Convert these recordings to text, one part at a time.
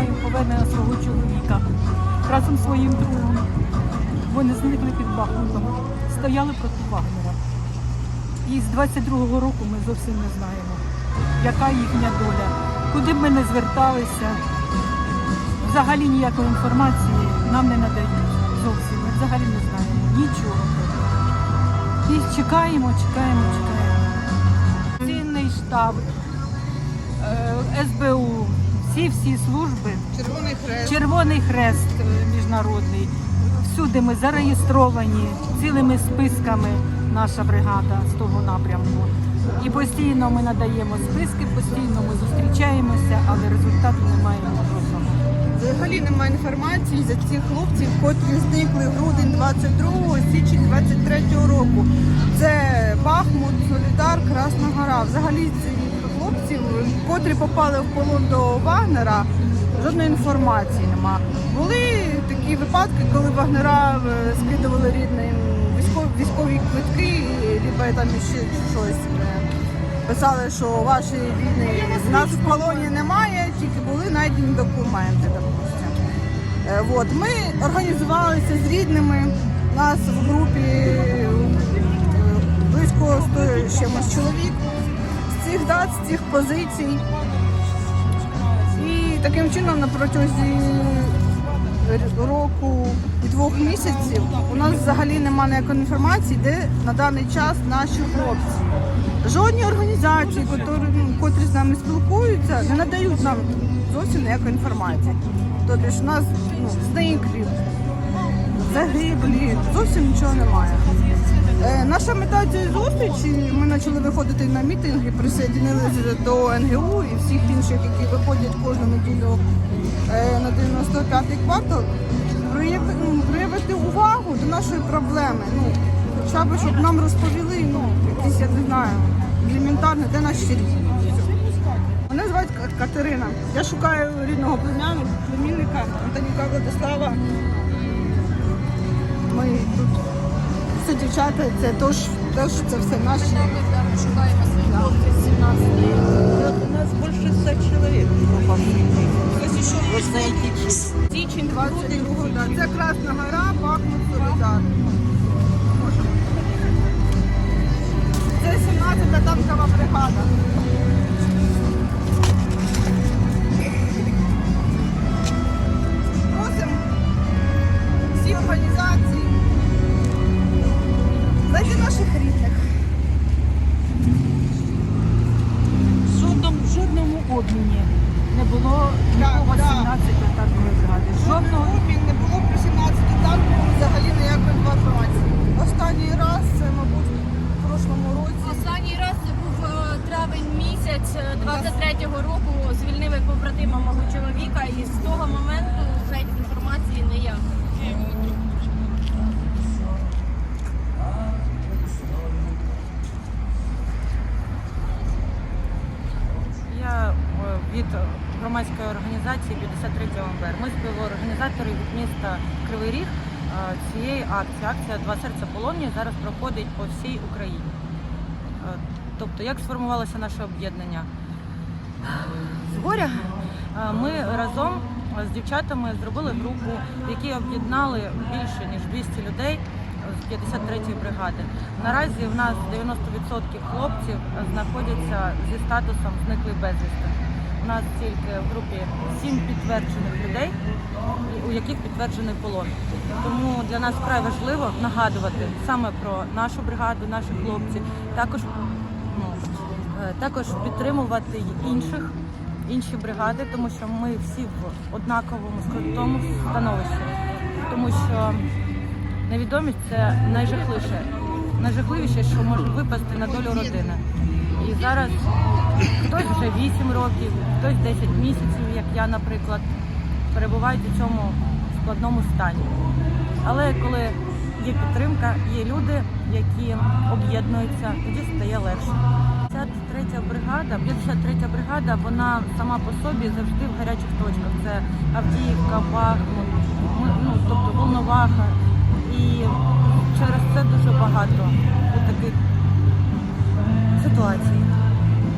чекаємо повернення свого чоловіка разом зі своїм другом. Вони зникли під Бахмутом, стояли проти Вагнера. І з 22-го року ми зовсім не знаємо, яка їхня доля, куди б ми не зверталися. Взагалі ніякої інформації нам не надають зовсім. Ми взагалі не знаємо нічого. І чекаємо, чекаємо, чекаємо. Цінний штаб, е, СБУ, всі-всі служби, Червоний хрест. Червоний Хрест е, міжнародний. Всюди ми зареєстровані цілими списками наша бригада з того напрямку. І постійно ми надаємо списки, постійно ми зустрічаємося, але результату немає жодного. Взагалі немає інформації за цих хлопців, котрі зникли в грудень 22-го, січень 23-го року. Це Бахмут, Солідар, Красна Гора. Взагалі хлопців, котрі попали в полон до Вагнера, жодної інформації нема. Були такі випадки, коли Вагнера е, скидували рідним військові, військові квитки, либо там ще щось. е, Писали, що вашої війни в нас в полоні немає, тільки були знайдені документи, допустимо. Е, От. Ми організувалися з рідними. У нас в групі близько 100 з чимось чоловік з цих дат, з цих позицій. І таким чином на протязі року і двох місяців у нас взагалі немає ніякої інформації, де на даний час наші хлопці. Жодні організації, ну, котрі з нами спілкуються, не надають нам зовсім ніякої інформації. Тобто ж у нас ну, зниклі, загиблі, зовсім нічого немає. Е, наша мета цієї зустрічі, ми почали виходити на мітинги, присоединилися до НГУ і всіх інших, які виходять кожну неділю е, на 95-й квартал, ну, проявити увагу до нашої проблеми. Ну, хоча б, щоб нам розповіли, ну, якісь, я не знаю, елементарно, де наші рідні. Мене звати Катерина. Я шукаю рідного племянника, племінника Антоніка Владислава. Ми тут все дівчата, це тож, теж це все наші. Шукаємо своїх хлопців з 17 У нас більше 100 чоловік. Січень 22 да. Це Красна Гора, пахнуть солідарно. Це 17-та танкова бригада. Місяць е, 23-го року. Звільнили побратима мого чоловіка, і з того моменту геть інформації ніякої. Я е, від громадської організації 53 ОМБР. Ми співорганізатори від міста Кривий Ріг е, цієї акції. Акція Два серця Полонії зараз проходить по всій Україні. Тобто, як сформувалося наше об'єднання? З горя ми разом з дівчатами зробили групу, в якій об'єднали більше ніж 200 людей з 53-ї бригади. Наразі в нас 90% хлопців знаходяться зі статусом зниклий безвісти. У нас тільки в групі 7 підтверджених людей, у яких підтверджений полон. Тому для нас вкрай важливо нагадувати саме про нашу бригаду, наших хлопців, також також підтримувати інших, інші бригади, тому що ми всі в однаковому скрутному становищі. Тому що невідомість це найжахливіше, найжахливіше, що може випасти на долю родини. І зараз хтось вже 8 років, хтось 10 місяців, як я, наприклад, перебувають у цьому складному стані. Але коли є підтримка, є люди, які об'єднуються, тоді стає легше. 53 бригада, 53 бригада, вона сама по собі завжди в гарячих точках. Це Авдіївка, Бахмут, ну, тобто Волноваха. І через це дуже багато от таких ситуацій.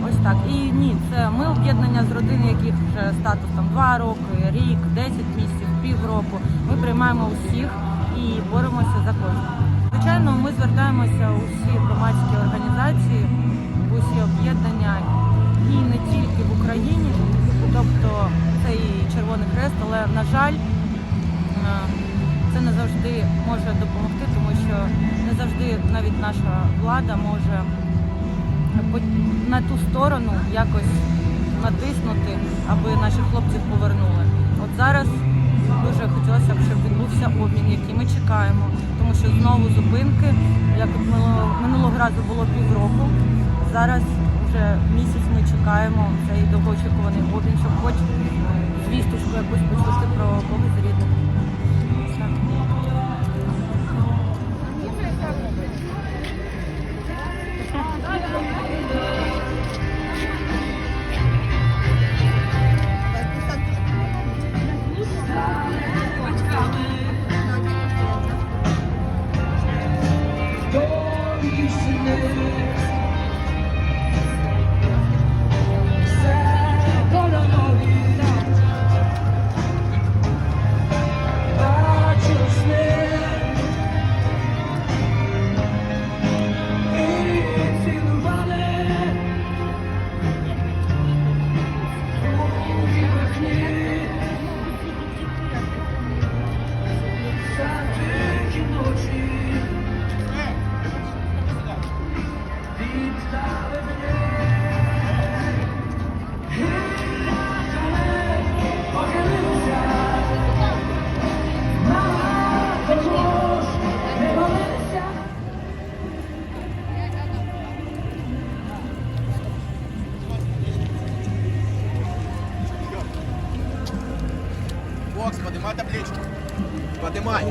Ось так. І ні, це ми об'єднання з родин, яких вже статус там 2 роки, рік, 10 місяців, півроку. Ми приймаємо усіх і боремося за кожного. Звичайно, ми звертаємося у всі громадські організації, в усі об'єднання і не тільки в Україні, тобто це і Червоний Хрест, але на жаль, е, це не завжди може допомогти, тому що не завжди навіть наша влада може на ту сторону якось натиснути, аби наших хлопців повернули. От зараз дуже хотілося б, відбувся обмін, який ми чекаємо, тому що знову зупинки, як минулого, разу було півроку. Зараз вже місяць ми чекаємо цей довгоочікуваний обмін, щоб хоч звісточку якусь почути про когось з рідних. Табличку. Поднимай.